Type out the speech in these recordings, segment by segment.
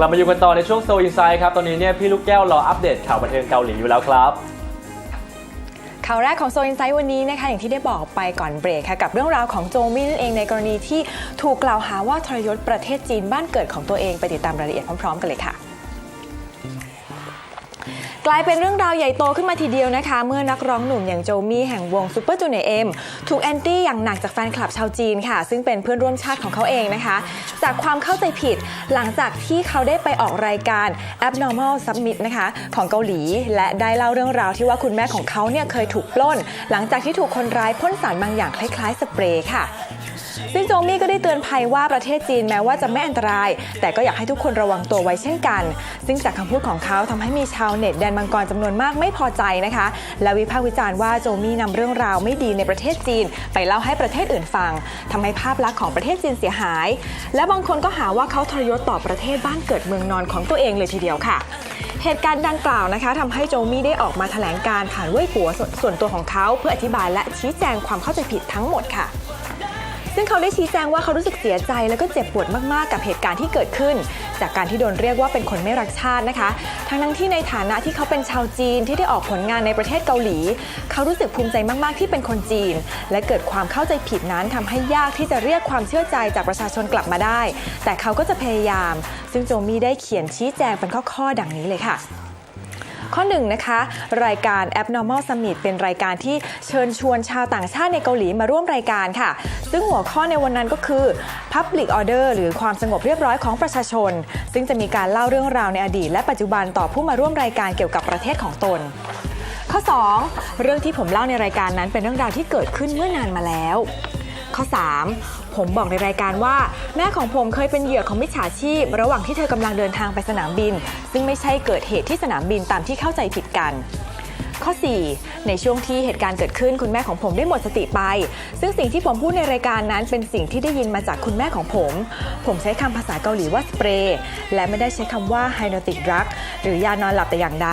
ลับมาอยู่กันต่อในช่วงโซอินไซด์ครับตอนนี้เนี่ยพี่ลูกแก้วรออัปเดตข่าวบันเทิงเกาหลีอยู่แล้วครับข่าวแรกของโซอินไซต์วันนี้นะคะอย่างที่ได้บอกไปก่อนเบรกค่ะกับเรื่องราวของโจมินนั่นเองในกรณีที่ถูกกล่าวหาว่าทรยศประเทศจีนบ้านเกิดของตัวเองไปติดตามรายละเอียดพร้อม ๆ กันเลยค่ะ กลายเป็นเรื่องราวใหญ่โตขึ้นมาทีเดียวนะคะ เมื่อนักร้องหนุ่มอย่างโจมี่แห่งวงซูเปอร์จูเนียร์เอ็มถูกแอนตี้อย่างหนักจากแฟนคลับชาวจีนค่ะ ซึ่งเป็นเพื่อนร่วมชาติของเขาเองนะคะ จากความเข้าใจผิดหลังจากที่เขาได้ไปออกรายการ Abnormal Summit นะคะของเกาหลี และได้เล่าเรื่องราวที่ว่าคุณแม่ของเขาเนี่ยเคยถูกปล้น หลังจากที่ถูกคนร้ายพ่นสารบางอย่างคล้ายๆสเปรย์ค่ะซึ่งโจมี่ก็ได้เตือนภัยว่าประเทศจีนแม้ว่าจะไม่อันตราย แต่ก็อยากให้ทุกคนระวังตัวไว้เช่นกัน ซึ่งจากคำพูดของเขาทำให้มีชาวาวเน็ตแดนมังกรจำนวนมากไม่พอใจนะคะ และวิพากษ์วิจารณ์ว่าโจมี่นำเรื่องราวไม่ดีในประเทศจีน ไปเล่าให้ประเทศอื่นฟังทำให้ภาพลักษณ์ของประเทศจีนเสียหาย และบางคนก็หาว่าเขาทรยศต่อประเทศบ้านเกิดเมืองนอนของตัวเองเลยทีเดียวค่ะเหตุการณ์ดังกล่าวนะคะทำให้โจมี่ได้ออกมาแถลงการผ่านเว่ยปัวส่วนตัวของเขา เพื่ออธิบายและชี้แจงความเข้าใจผิดทั้งหมดค่ะ ซึ่งเขาได้ชี้แจงว่าเขารู้สึกเสียใจแล้วก็เจ็บปวดมากๆ กับเหตุการณ์ที่เกิดขึ้น จากการที่โดนเรียกว่าเป็นคนไม่รักชาตินะคะ ทั้งนั้นที่ในฐานะที่เขาเป็นชาวจีนที่ได้ออกผลงานในประเทศเกาหลี เขารู้สึกภูมิใจมากๆที่เป็นคนจีน และเกิดความเข้าใจผิดนั้นทำให้ยากที่จะเรียกความเชื่อใจจากประชาชนกลับมาได้ แต่เขาก็จะพยายาม ซึ่งโจมี่ได้เขียนชี้แจงเป็นข้อๆดังนี้เลยค่ะ ข้อ1นงนะคะ รายการ Abnormal Summit เป็นรายการที่เชิญชวนชาวต่างชาติในเกาหลีมาร่วมรายการค่ะ ซึ่งหัวข้อในวันนั้นก็คือ Public Order หรือความสงบเรียบร้อยของประชาชน ซึ่งจะมีการเล่าเรื่องราวในอดีต และปัจจุบันต่อผู้มาร่วมรายการเกี่ยวกับประเทศของตน ข้อ 2 เรื่องที่ผมเล่าในรายการนั้นเป็นเรื่องราวที่เกิดขึ้นเมื่อนานมาแล้ว ข้อ 3 ผมบอกในรายการว่า แม่ของผมเคยเป็นเหยื่อของมิจฉาชีพ ระหว่างที่เธอกำลังเดินทางไปสนามบิน ซึ่งไม่ใช่เกิดเหตุที่สนามบินตามที่เข้าใจผิดกันข้อ 4 ในช่วงที่เหตุการณ์เกิดขึ้นคุณแม่ของผมได้หมดสติไป ซึ่งสิ่งที่ผมพูดในรายการนั้นเป็นสิ่งที่ได้ยินมาจากคุณแม่ของผม ผมใช้คำภาษาเกาหลีว่าสเปรย์และไม่ได้ใช้คำว่าไฮโนติกดรักหรือยานอนหลับแต่อย่างใด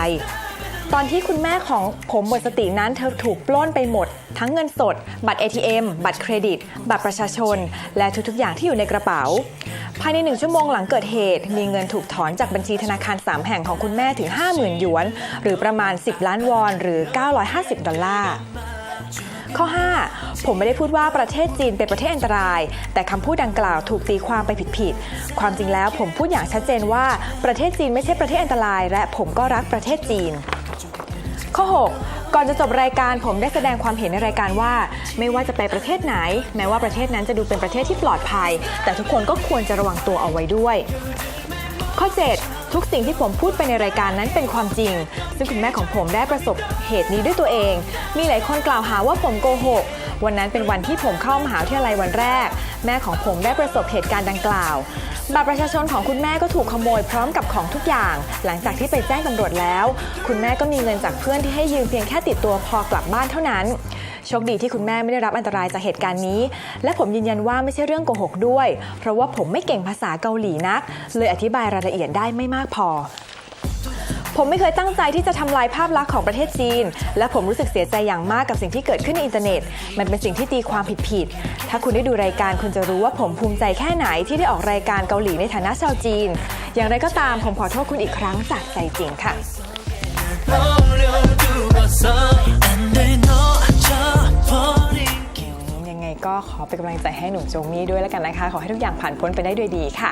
ตอนที่คุณแม่ของผมหมดสตินั้นเธอถูกปล้นไปหมด ทั้งเงินสด บัตร ATM บัตรเครดิต บัตรประชาชน และทุกๆอย่างที่อยู่ในกระเป๋า ภายในหนึ่งชั่วโมงหลังเกิดเหตุ มีเงินถูกถอนจากบัญชีธนาคาร 3 แห่งของคุณแม่ถึง 50,000หยวน หรือประมาณ 10 ล้านวอน หรือ 950 ดอลลาร์ข้อ 5 ผมไม่ได้พูดว่าประเทศจีนเป็นประเทศอันตราย แต่คำพูดดังกล่าวถูกตีความไปผิดๆ ความจริงแล้วผมพูดอย่างชัดเจนว่าประเทศจีนไม่ใช่ประเทศอันตราย และผมก็รักประเทศจีน ข้อ 6 ก่อนจะจบรายการผมได้แสดงความเห็นในรายการว่า ไม่ว่าจะไปประเทศไหน แม้ว่าประเทศนั้นจะดูเป็นประเทศที่ปลอดภัย แต่ทุกคนก็ควรจะระวังตัวเอาไว้ด้วย ข้อ 7 ทุกสิ่งที่ผมพูดไปในรายการนั้นเป็นความจริง ซึ่งคุณแม่ของผมได้ประสบเหตุนี้ด้วยตัวเอง มีหลายคนกล่าวหาว่าผมโกหก วันนั้นเป็นวันที่ผมเข้ามหาวิทยาลัยวันแรก แม่ของผมได้ประสบเหตุการณ์ดังกล่าวบัตรประชาชนของคุณแม่ก็ถูกขโมยพร้อมกับของทุกอย่าง หลังจากที่ไปแจ้งตำรวจแล้ว คุณแม่ก็มีเงินจากเพื่อนที่ให้ยืมเพียงแค่ติดตัวพอกลับบ้านเท่านั้นโชคดีที่คุณแม่ไม่ได้รับอันตรายจากเหตุการณ์นี้ และผมยืนยันว่าไม่ใช่เรื่องโกหกด้วย เพราะว่าผมไม่เก่งภาษาเกาหลีนัก เลยอธิบายรายละเอียดได้ไม่มากพอ ผมไม่เคยตั้งใจที่จะทำลายภาพลักษณ์ของประเทศจีน และผมรู้สึกเสียใจอย่างมากกับสิ่งที่เกิดขึ้นในอินเทอร์เน็ต มันเป็นสิ่งที่ตีความผิดๆถ้าคุณได้ดูรายการคุณจะรู้ว่าผมภูมิใจแค่ไหนที่ได้ออกรายการเกาหลีในฐานะชาวจีน อย่างไรก็ตามผมขอโทษคุณอีกครั้งจากใจจริงค่ะ ยังไงก็ขอเป็นกำลังใจให้หนุ่มโจมี่ด้วยแล้วกันนะคะ ขอให้ทุกอย่างผ่านพ้นไปได้ด้วยดีค่ะ